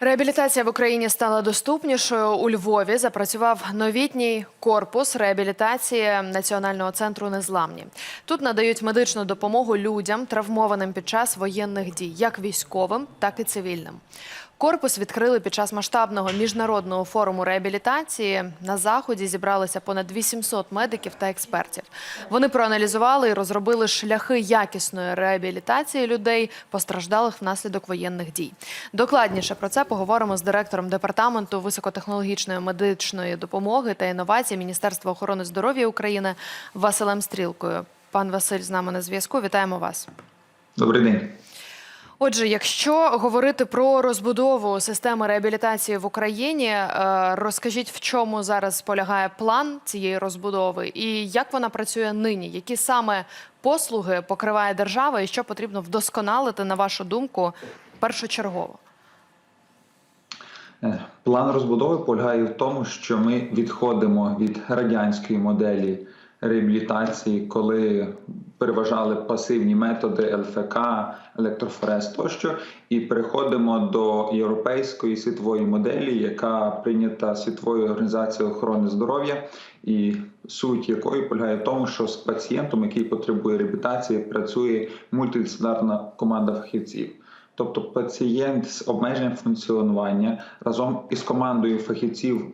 Реабілітація в Україні стала доступнішою. У Львові запрацював новітній корпус реабілітації Національного центру незламні. Тут надають медичну допомогу людям, травмованим під час воєнних дій, як військовим, так і цивільним. Корпус відкрили під час масштабного міжнародного форуму реабілітації. На заході зібралися понад 800 медиків та експертів. Вони проаналізували і розробили шляхи якісної реабілітації людей, постраждалих внаслідок воєнних дій. Докладніше про це поговоримо з директором департаменту високотехнологічної медичної допомоги та інновацій Міністерства охорони здоров'я України Василем Стрілкою. Пан Василь з нами на зв'язку. Вітаємо вас. Добрий день. Отже, якщо говорити про розбудову системи реабілітації в Україні, е, розкажіть, в чому зараз полягає план цієї розбудови і як вона працює нині? Які саме послуги покриває держава і що потрібно вдосконалити, на вашу думку, першочергово? Е, План розбудови полягає в тому, що ми відходимо від радянської моделі реабілітації, коли переважали пасивні методи ЛФК, електрофорез тощо, і переходимо до європейської світової моделі, яка прийнята світовою організацією охорони здоров'я, і суть якої полягає в тому, що з пацієнтом, який потребує реабілітації, працює мультидисциплінарна команда фахівців. Тобто пацієнт з обмеженням функціонування разом із командою фахівців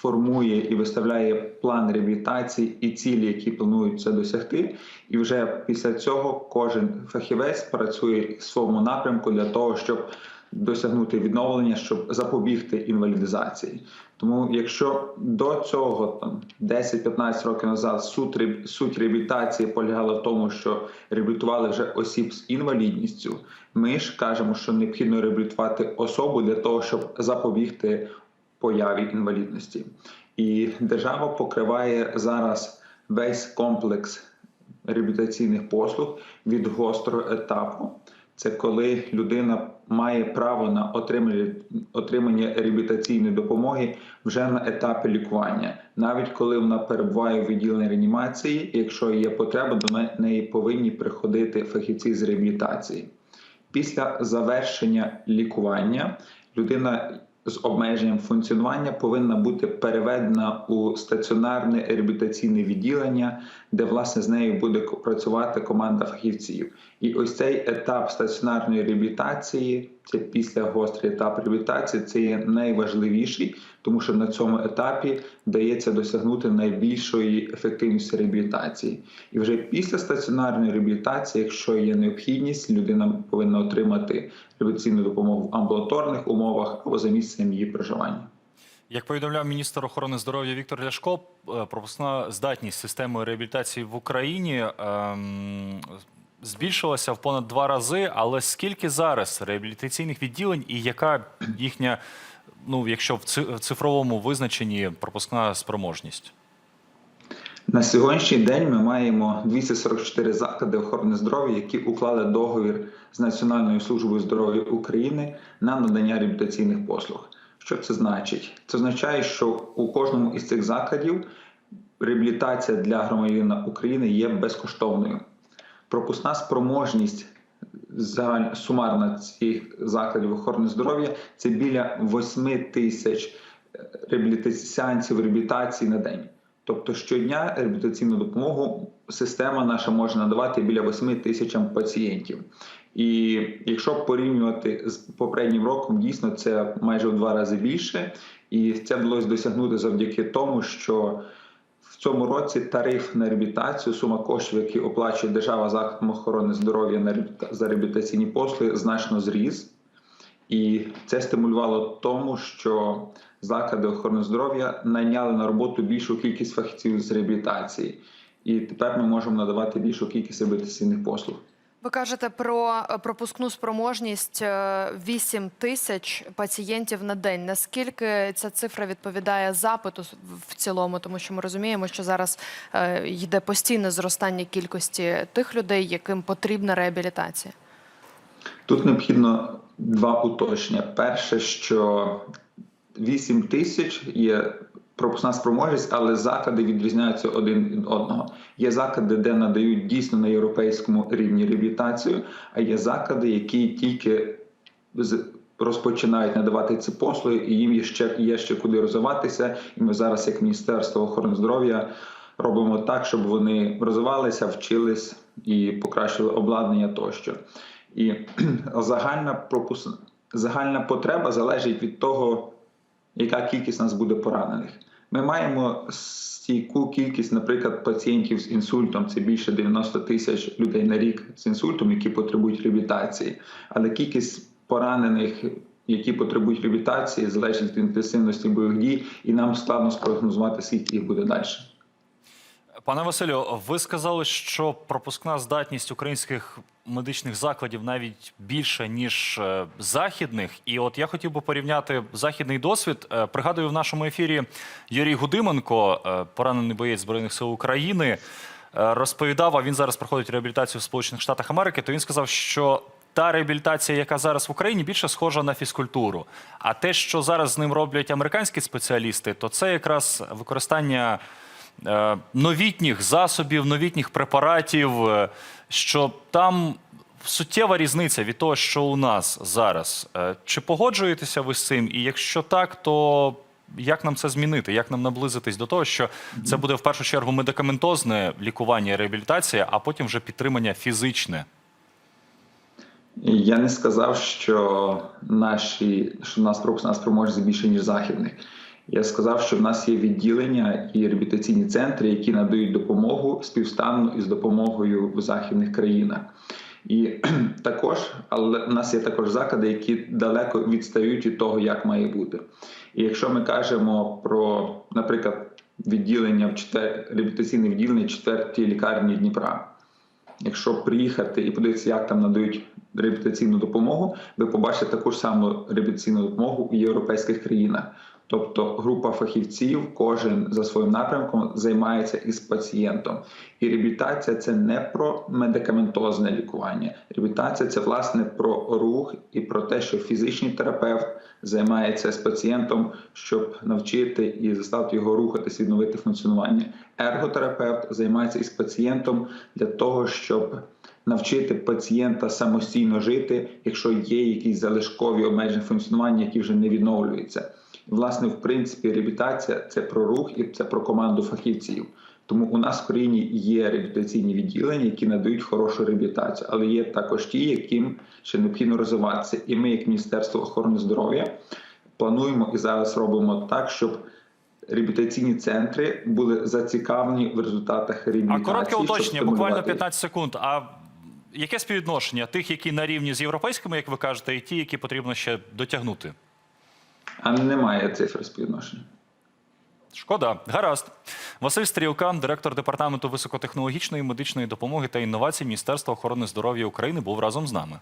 формує і виставляє план реабілітації і цілі, які плануються досягти. І вже після цього кожен фахівець працює в своєму напрямку для того, щоб досягнути відновлення, щоб запобігти інвалідизації. Тому, якщо до цього там 10-15 років назад суть, суть реабілітації полягала в тому, що реабілітували вже осіб з інвалідністю, ми ж кажемо, що необхідно реабілітувати особу для того, щоб запобігти появі інвалідності. І держава покриває зараз весь комплекс реабілітаційних послуг від гострого етапу. Це коли людина має право на отримання, отримання реабілітаційної допомоги вже на етапі лікування, навіть коли вона перебуває у відділенні реанімації, якщо є потреба, до не- неї повинні приходити фахівці з реабілітації. Після завершення лікування людина з обмеженням функціонування повинна бути переведена у стаціонарне реабілітаційне відділення, де власне з нею буде працювати команда фахівців. І ось цей етап стаціонарної реабілітації, це після гострий етап реабілітації, це є найважливіший, тому що на цьому етапі вдається досягнути найбільшої ефективності реабілітації. І вже після стаціонарної реабілітації, якщо є необхідність, людина повинна отримати реабілітаційну допомогу в амбулаторних умовах або за місцем її проживання. Як повідомляв міністр охорони здоров'я Віктор Ляшко, е, пропускна здатність системи реабілітації в Україні ем, збільшилася в понад два рази. Але скільки зараз реабілітаційних відділень і яка їхня, ну якщо в ци- цифровому визначенні пропускна спроможність? На сьогоднішній день ми маємо 244 заклади охорони здоров'я, які уклали договір з Національною службою здоров'я України на надання реабілітаційних послуг. Що це значить? Це означає, що у кожному із цих закладів реабілітація для громадянина України є безкоштовною. Пропускна спроможність загаль- сумарна цих закладів охорони здоров'я це біля 8 тисяч е, сеансів реабілітації на день. Тобто щодня реабілітаційну допомогу система наша може надавати біля 8 тисячам пацієнтів. І якщо порівнювати з попереднім роком, дійсно це майже в два рази більше, і це вдалося досягнути завдяки тому, що в цьому році тариф на реабілітацію, сума коштів, які оплачує держава закладом охорони здоров'я за реабілітаційні послуги, значно зріс. І це стимулювало тому, що заклади охорони здоров'я найняли на роботу більшу кількість фахівців з реабілітації. І тепер ми можемо надавати більшу кількість реабілітаційних послуг. Ви кажете про е, пропускну спроможність е, 8 тисяч пацієнтів на день. Наскільки ця цифра відповідає запиту в цілому? Тому що ми розуміємо, що зараз е, йде постійне зростання кількості тих людей, яким потрібна реабілітація. Тут необхідно два уточнення. Перше, що 8 тисяч є пропускна спроможність, але заклади відрізняються один від одного. Є заклади, де надають дійсно на європейському рівні реабілітацію, а є заклади, які тільки розпочинають надавати ці послуги, і їм є ще є ще куди розвиватися. І ми зараз, як Міністерство охорони здоров'я, робимо так, щоб вони розвивалися, вчились і покращили обладнання тощо. І загальна пропус... загальна потреба залежить від того, яка кількість нас буде поранених. Ми маємо стійку кількість, наприклад, пацієнтів з інсультом. Це більше 90 тисяч людей на рік з інсультом, які потребують реабілітації. Але кількість поранених, які потребують реабілітації, залежить від інтенсивності бойових дій, і нам складно спрогнозувати, скільки їх буде далі. Пане Василю, ви сказали, що пропускна здатність українських медичних закладів навіть більше ніж е, західних. І от я хотів би порівняти західний досвід. Е, Пригадую, в нашому ефірі Юрій Гудименко, е, поранений боєць збройних сил України, розповідав. А він зараз проходить реабілітацію в Сполучених Штатах Америки. То він сказав, що та реабілітація, яка зараз в Україні, більше схожа на фізкультуру. А те, що зараз з ним роблять американські спеціалісти, то це якраз використання новітніх засобів, новітніх препаратів, е, що там суттєва різниця від того, що у нас зараз. Е, Чи погоджуєтеся ви з цим? І якщо так, то як нам це змінити? Як нам наблизитись до того, що це буде в першу чергу медикаментозне лікування і реабілітація, а потім вже підтримання фізичне? Я не сказав, що наші що пропускна спроможність більше ніж західних. Я сказав, що в нас є відділення і реабілітаційні центри, які надають допомогу співставно із допомогою в західних країнах. І також, але в нас є також заклади, які далеко відстають від того, як має бути. І якщо ми кажемо про, наприклад, відділення в четвер... реабілітаційне відділення четвертій лікарні Дніпра, Якщо приїхати і подивитися, як там надають реабілітаційну допомогу, ви побачите таку ж саму реабілітаційну допомогу у європейських країнах. Тобто група фахівців, кожен за своїм напрямком займається із пацієнтом. І реабілітація це не про медикаментозне лікування. Реабілітація це власне про рух і про те, що фізичний терапевт займається з пацієнтом, щоб навчити і заставити його рухатись, відновити функціонування. Ерготерапевт займається із пацієнтом для того, щоб навчити пацієнта самостійно жити, якщо є якісь залишкові обмеження функціонування, які вже не відновлюються. Власне, в принципі, реабілітація це про рух і це про команду фахівців. Тому у нас в країні є реабілітаційні відділення, які надають хорошу реабілітацію, але є також ті, яким ще необхідно розвиватися. І ми, як Міністерство охорони здоров'я, плануємо і зараз робимо так, щоб реабілітаційні центри були зацікавлені в результатах А коротке уточнення, буквально 15 секунд. А яке співвідношення тих, які на рівні з європейськими, як ви кажете, і ті, які потрібно ще дотягнути? А немає цифр співвідношення. Шкода, гаразд. Василь Стрілка, директор департаменту високотехнологічної медичної допомоги та інновацій Міністерства охорони здоров'я України, був разом з нами.